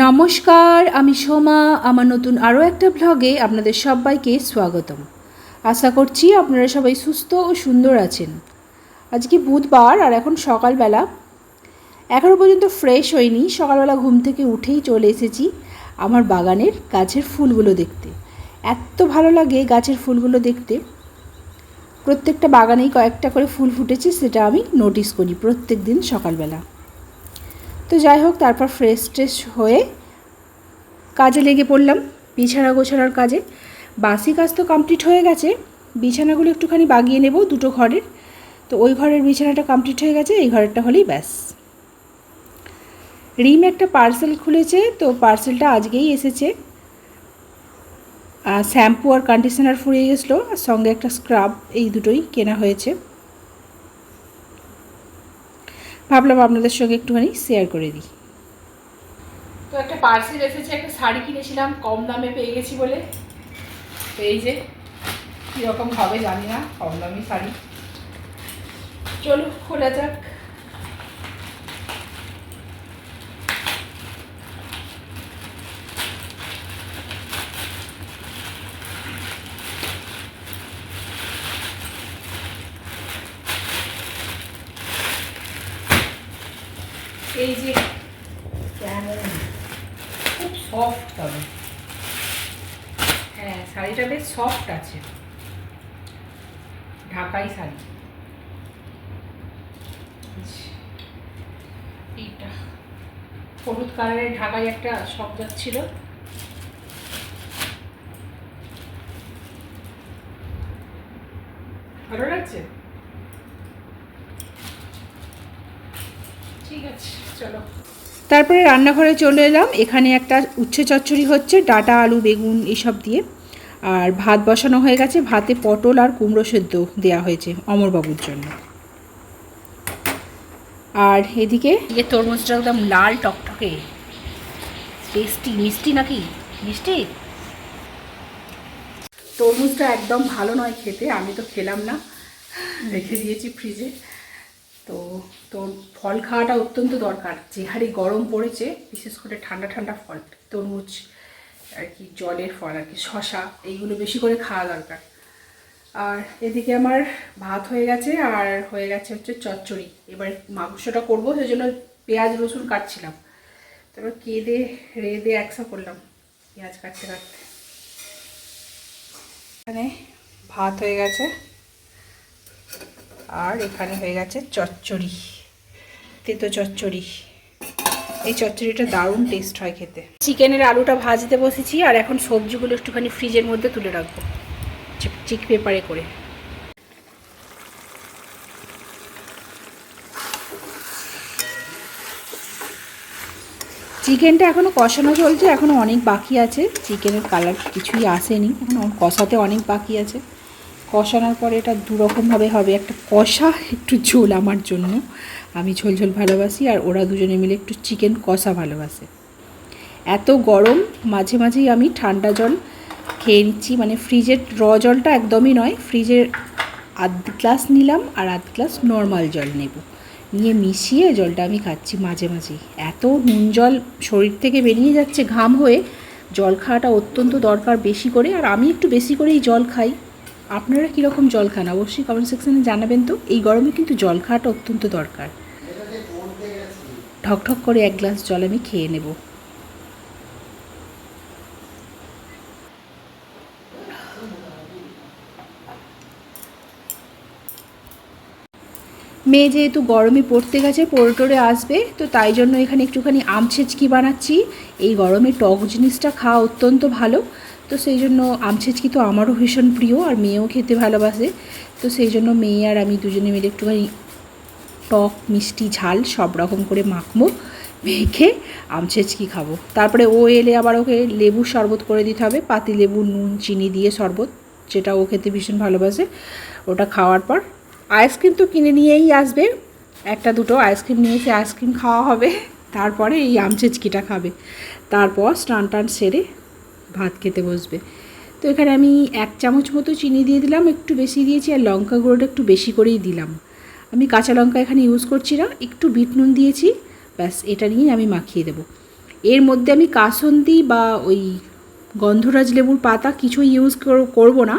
নমস্কার, আমি সোমা। আমার নতুন আরও একটা ভ্লগে আপনাদের সবাইকে স্বাগতম। আশা করছি আপনারা সবাই সুস্থ ও সুন্দর আছেন। আজকে বুধবার আর এখন সকালবেলা। এখনও পর্যন্ত ফ্রেশ হয়নি সকালবেলা ঘুম থেকে উঠেই চলে এসেছি আমার বাগানের গাছের ফুলগুলো দেখতে। এত ভালো লাগে গাছের ফুলগুলো দেখতে। প্রত্যেকটা বাগানেই কয়েকটা করে ফুল ফুটেছে, সেটা আমি নোটিস করি প্রত্যেক দিন সকালবেলা। তো যাই হোক, তারপর ফ্রেশ ট্রেশ হয়ে কাজে লেগে পড়লাম বিছানা গোছানোর কাজে। বাসি কাজ তো কমপ্লিট হয়ে গেছে, বিছানাগুলো একটুখানি বাগিয়ে নেব দুটো ঘরের। তো ওই ঘরের বিছানাটা কমপ্লিট হয়ে গেছে, এই ঘরেরটা হলেই ব্যাস। রিম একটা পার্সেল খুলেছে, তো পার্সেলটা আজকেই এসেছে। শ্যাম্পু আর কন্ডিশনার ফুরিয়ে গেছিল, আর সঙ্গে একটা স্ক্রাব এই দুটোই কেনা হয়েছে। ভাবলাম আপনাদের সঙ্গে একটুখানি শেয়ার করে দিই। তো একটা পার্সেল এসেছে, একটা শাড়ি কিনেছিলাম, কম দামে পেয়ে গেছি বলে। এই যে, কীরকম হবে জানি না, কম দামি শাড়ি। চলো, খোলা যাক। এই যে কেমন খুব সফট তবে হ্যাঁ শাড়িটা বেশ সফট আছে। ঢাকাই শাড়ি। এইটা। হলুদ কালারের ঢাকায় একটা শখ ছিল ভালো লাগছে ঠিক আছে চলো। তারপরে রান্নাঘরে চলে এলাম। এখানে একটা উচ্ছে চচ্চড়ি হচ্ছে ডাটা আলু বেগুন এসব দিয়ে। আর ভাত বসানো হয়ে গেছে। ভাতে পটল আর কুমড়ো সেদ্ধ দেওয়া হয়েছে অমরবাবুর জন্য। আর এদিকে ইয়ে তরমুজটা একদম লাল টকটকে। টেস্টি মিষ্টি নাকি? মিষ্টি? তরমুজটা একদম ভালো নয় খেতে আমি তো খেলাম না। রেখে দিয়েছি ফ্রিজে। তো তোর ফল খাওয়াটা অত্যন্ত দরকার। যে হারে গরম পড়েছে, বিশেষ করে ঠান্ডা ঠান্ডা ফল, তরমুজ, আর কি জলের ফল, আর কি শশা এইগুলো বেশি করে খাওয়া দরকার। আর এদিকে আমার ভাত হয়ে গেছে, আর হয়ে গেছে হচ্ছে চচ্চড়ি। এবার মাংসটা করব সেই জন্য পেঁয়াজ, রসুন কাটছিলাম। তারপর কেঁদে রেঁদে একসা করলাম, পেঁয়াজ কাটতে কাটতে। এখানে ভাত হয়ে গেছে। আর এখানে হয়ে গেছে চচ্চড়ি, তেতো চচ্চড়ি। এই চচ্চড়িটা দারুণ টেস্ট হয় খেতে। চিকেনের আলুটা ভাজতে বসেছি আর এখন সবজিগুলো একটুখানি ফ্রিজের মধ্যে তুলে রাখব চিক পেপারে করে। চিকেনটা এখনও কষানো চলছে এখনও অনেক বাকি আছে। চিকেনের কালার কিছুই আসেনি এখনও কষাতে অনেক বাকি আছে। কষানোর পরে এটা দুরকমভাবে হবে। একটা কষা, একটু ঝোল আমার জন্য। আমি ঝোল ঝোল ভালোবাসি আর ওরা দুজনে মিলে একটু চিকেন কষা ভালোবাসে। এত গরম, মাঝে মাঝেই আমি ঠান্ডা জল খেয়ে নিচ্ছি। মানে ফ্রিজের র জলটা একদমই নয়, ফ্রিজের আধ গ্লাস নিলাম আর আধ গ্লাস নর্মাল জল নেব। নিয়ে মিশিয়ে জলটা আমি খাচ্ছি মাঝে মাঝেই। এত নুন জল শরীর থেকে বেরিয়ে যাচ্ছে, ঘাম হয়ে। জল খাওয়াটা অত্যন্ত দরকার বেশি করে। আর আমি একটু বেশি করেই জল খাই। আপনারা কীরকম জল খান? অবশ্যই কমেন্ট সেকশানে জানাবেন তো। এই গরমে কিন্তু জল খাওয়াটা অত্যন্ত দরকার। ঠকঠক করে এক গ্লাস জল আমি খেয়ে নেব। মেয়ে যেহেতু গরমে পড়তে গেছে, পড়ে আসবে, তো তাই জন্য এখানে একটুখানি আম ছেচকি বানাচ্ছি। এই গরমে টক জিনিসটা খাওয়া অত্যন্ত ভালো। তো সেই জন্য আম ছেচকি তো আমারও ভীষণ প্রিয় আর মেয়েও খেতে ভালোবাসে। তো সেই জন্য মেয়ে আর আমি দুজনে মিলে একটুখানি টক, মিষ্টি, ঝাল সব রকম করে মাখবো, মেখে আম ছেচকি খাব। তারপরে ও এলে আবার ওকে লেবু শরবত করে দিতে হবে, পাতি লেবু, নুন, চিনি দিয়ে শরবত, যেটা ও খেতে ভীষণ ভালোবাসে। ওটা খাওয়ার পর আইসক্রিম তো কিনে নিয়েই আসবে, একটা দুটো আইসক্রিম নিয়ে এসে আইসক্রিম খাওয়া হবে, তারপরে এই আম ছেচকিটা খাবে। তারপর স্নান টান সেরে ভাত খেতে বসবে। তো এখানে আমি এক চামচ মতো চিনি দিয়ে দিলাম, একটু বেশি দিয়েছি, আর লঙ্কা গুঁড়োটা একটু বেশি করেই দিলাম। আমি কাঁচা লঙ্কা এখানে ইউজ করছি না, একটু বিট নুন দিয়েছি, ব্যাস, এটা নিয়েই আমি মাখিয়ে দেবো। এর মধ্যে আমি কাসন্দি বা ওই গন্ধরাজ লেবুর পাতা কিছুই ইউজ করব না,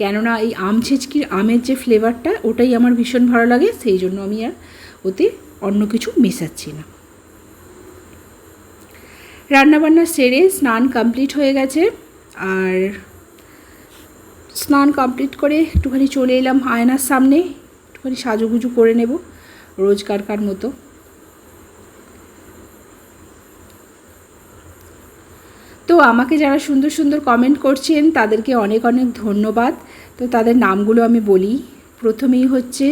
কেননা এই আম ছেচকির আমের যে ফ্লেভারটা ওটাই আমার ভীষণ ভালো লাগে, সেই জন্য আমি আর ওতে অন্য কিছু মেশাচ্ছি না। রান্নাবান্না সেরে স্নান কমপ্লিট হয়ে গেছে। আর স্নান কমপ্লিট করে একটুখানি চলে এলাম আয়নার সামনে। একটুখানি সাজুগুজু করে নেব রোজকারকার মতো। তো আমাকে যারা সুন্দর সুন্দর কমেন্ট করছেন, তাদেরকে অনেক অনেক ধন্যবাদ। তো তাদের নামগুলো আমি বলি। প্রথমেই হচ্ছে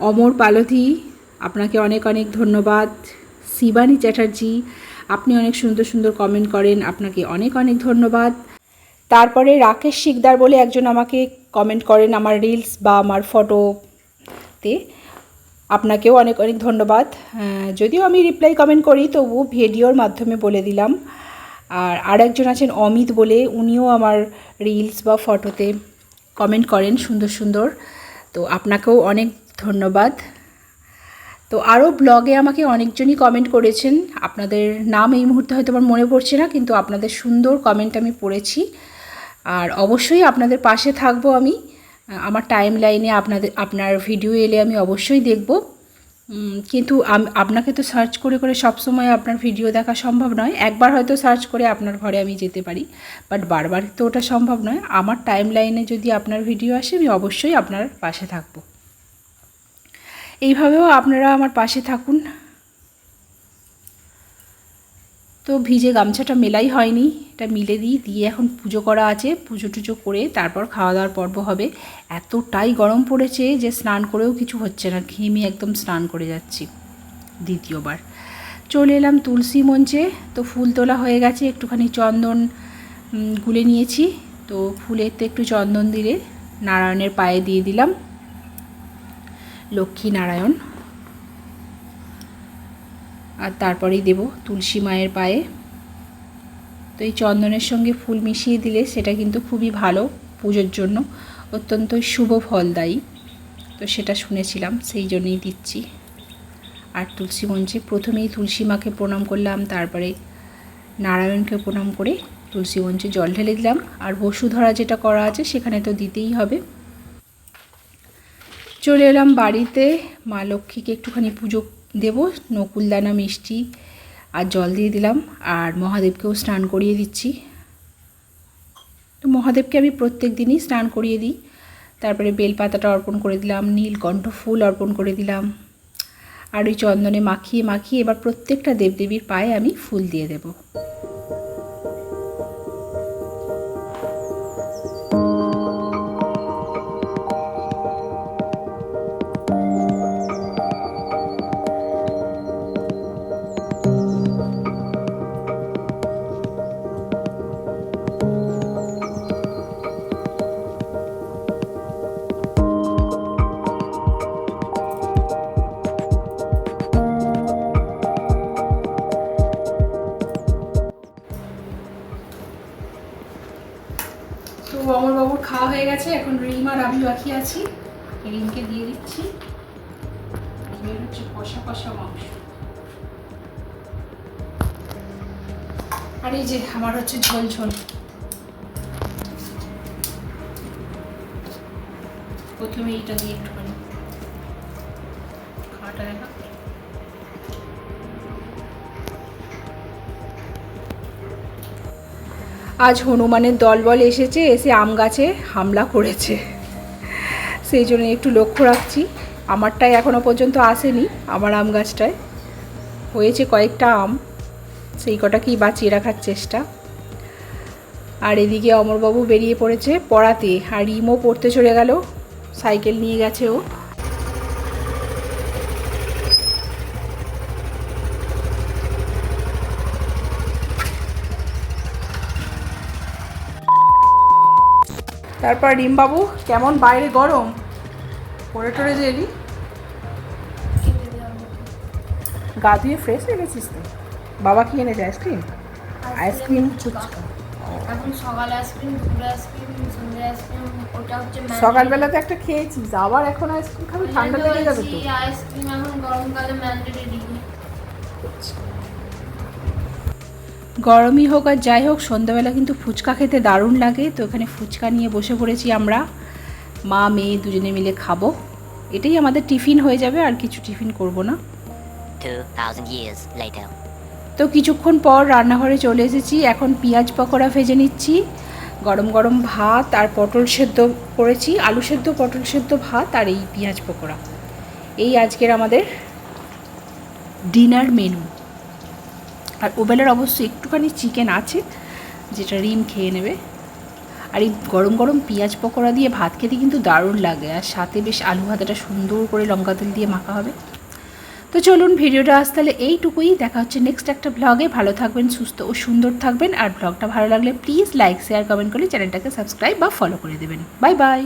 অমর পালথি। আপনাকে অনেক অনেক ধন্যবাদ। শিবানী চ্যাটার্জি। আপনি অনেক সুন্দর সুন্দর কমেন্ট করেন, আপনাকে অনেক অনেক ধন্যবাদ। তারপরে রাকেশ শিকদার বলে একজন আমাকে কমেন্ট করেন আমার রিলস বা আমার ফটোতে আপনাকেও অনেক অনেক ধন্যবাদ। যদিও আমি রিপ্লাই কমেন্ট করি তবু ভিডিওর মাধ্যমে বলে দিলাম। আর আরেকজন আছেন অমিত বলে, উনিও আমার রিলস বা ফটোতে কমেন্ট করেন সুন্দর সুন্দর। তো আপনাকেও অনেক ধন্যবাদ। তো আরও ব্লগে আমাকে অনেকজনই কমেন্ট করেছেন। আপনাদের নাম এই মুহূর্তে হয়তো আমার মনে পড়ছে না, কিন্তু আপনাদের সুন্দর কমেন্ট আমি পড়েছি। আর অবশ্যই আপনাদের পাশে থাকব আমি। আমার টাইম লাইনে আপনাদের, আপনার ভিডিও এলে আমি অবশ্যই দেখব। কিন্তু আপনাকে তো সার্চ করে করে সব সময় আপনার ভিডিও দেখা সম্ভব নয়। একবার হয়তো সার্চ করে আপনার ঘরে আমি যেতে পারি। বাট বারবার তো ওটা সম্ভব নয়। আমার টাইম লাইনে যদি আপনার ভিডিও আসে, আমি অবশ্যই আপনার পাশে থাকব। এইভাবেও আপনারা আমার পাশে থাকুন। তো ভিজে গামছাটা মেলাই হয়নি, এটা মিলে দিই, দিয়ে এখন পুজো করা আছে, পুজো টুজো করে তারপর খাওয়া দাওয়ার পর্ব হবে। এতটাই গরম পড়েছে যে স্নান করেও কিছু হচ্ছে না, ঘেমে একদম স্নান করে যাচ্ছি দ্বিতীয়বার। চলে এলাম তুলসী মঞ্চে, তো ফুল তোলা হয়ে গেছে, একটুখানি চন্দন গুলে নিয়েছি। তো ফুলেতে একটু চন্দন দিলে নারায়ণের পায়ে দিয়ে দিলাম। লক্ষ্মী নারায়ণ আর তারপরেই দেব তুলসী মায়ের পায়ে। তো এই চন্দনের সঙ্গে ফুল মিশিয়ে দিলে সেটা কিন্তু খুবই ভালো পুজোর জন্য। অত্যন্ত শুভ ফলদায়ী। তো সেটা শুনেছিলাম, সেই জন্যই দিচ্ছি। আর তুলসী মঞ্চে প্রথমেই তুলসী মাকে প্রণাম করলাম, তারপরে নারায়ণকে প্রণাম করে তুলসী মঞ্চে জল ঢেলে দিলাম। আর বসুধরা যেটা করা আছে সেখানে তো দিতেই হবে। চলে এলাম বাড়িতে। মা লক্ষ্মীকে একটুখানি পুজো দেব। নকুলদানা মিষ্টি আর জল দিয়ে দিলাম। আর মহাদেবকেও স্নান করিয়ে দিচ্ছি। তো মহাদেবকে আমি প্রত্যেক দিনই স্নান করিয়ে দিই। তারপরে বেলপাতাটা অর্পণ করে দিলাম, নীলকণ্ঠ ফুল অর্পণ করে দিলাম। আর ওই চন্দনে মাখিয়ে মাখিয়ে এবার প্রত্যেকটা দেবদেবীর পায়ে আমি ফুল দিয়ে দেবো। তো অমর বাবুর খাওয়া হয়ে গেছে। এখন রিম আর আমি বাকি আছি। রিমকে দিয়ে দিচ্ছি। রিমের হচ্ছে কষা কষা মাংস। আর এই যে আমার হচ্ছে ঝোল ঝোল। প্রথমে এইটা দিয়ে একটুখানি। খাওয়াটা দেখা। আজ হনুমানের দলবল এসেছে, এসে আম গাছে হামলা করেছে। সেই জন্য একটু লক্ষ্য রাখছি। আমারটাই এখনও পর্যন্ত আসেনি, আমার আম গাছটায়। হয়েছে কয়েকটা আম, সেই কটাকেই বাঁচিয়ে রাখার চেষ্টা। আর এদিকে অমরবাবু বেরিয়ে পড়েছে পড়াতে, আর রিমও পড়তে চলে গেল, সাইকেল নিয়ে গেছে ও। তারপর রিমবাবু কেমন বাইরে গরম? পড়ে টরে যে এলি। গা ধুয়ে ফ্রেশ হয়ে গেছিস তো? বাবা কি এনেছে আইসক্রিম? আইসক্রিম ফুচকা সকালবেলা তো একটা খেয়েছিস আবার এখন আইসক্রিম খাবি ঠান্ডা লেগে যাবে তো। আইসক্রিম এখন গরমকালে ম্যান্ডেটরি গরমই হোক আর যাই হোক সন্ধ্যাবেলা কিন্তু ফুচকা খেতে দারুণ লাগে। তো এখানে ফুচকা নিয়ে বসে পড়েছি আমরা। মা মেয়ে দুজনে মিলে খাব। এটাই আমাদের টিফিন হয়ে যাবে আর কিছু টিফিন করব না। 2,000 years later. তো কিছুক্ষণ পর রান্নাঘরে চলে এসেছি। এখন পেঁয়াজ পকোড়া ভেজে নিচ্ছি। গরম গরম ভাত আর পটল সেদ্ধ করেছি। আলু সেদ্ধ পটল সেদ্ধ ভাত আর এই পেঁয়াজ পকোড়া। এই আজকের আমাদের ডিনার মেনু আর ওবেলার অবশ্য একটুখানি চিকেন আছে, যেটা রিম খেয়ে নেবে। আর এই গরম গরম পেঁয়াজ পকোড়া দিয়ে ভাত খেতে কিন্তু দারুণ লাগে, আর সাথে বেশ আলু ভাতাটা সুন্দর করে লঙ্কা তেল দিয়ে মাখা হবে। তো চলুন ভিডিওটা আজ তাহলে এইটুকুই, দেখা হচ্ছে নেক্সট একটা ব্লগে ভালো থাকবেন, সুস্থ ও সুন্দর থাকবেন, আর ব্লগটা ভালো লাগলে প্লিজ লাইক শেয়ার কমেন্ট করে চ্যানেলটাকে সাবস্ক্রাইব বা ফলো করে দেবেন। Bye bye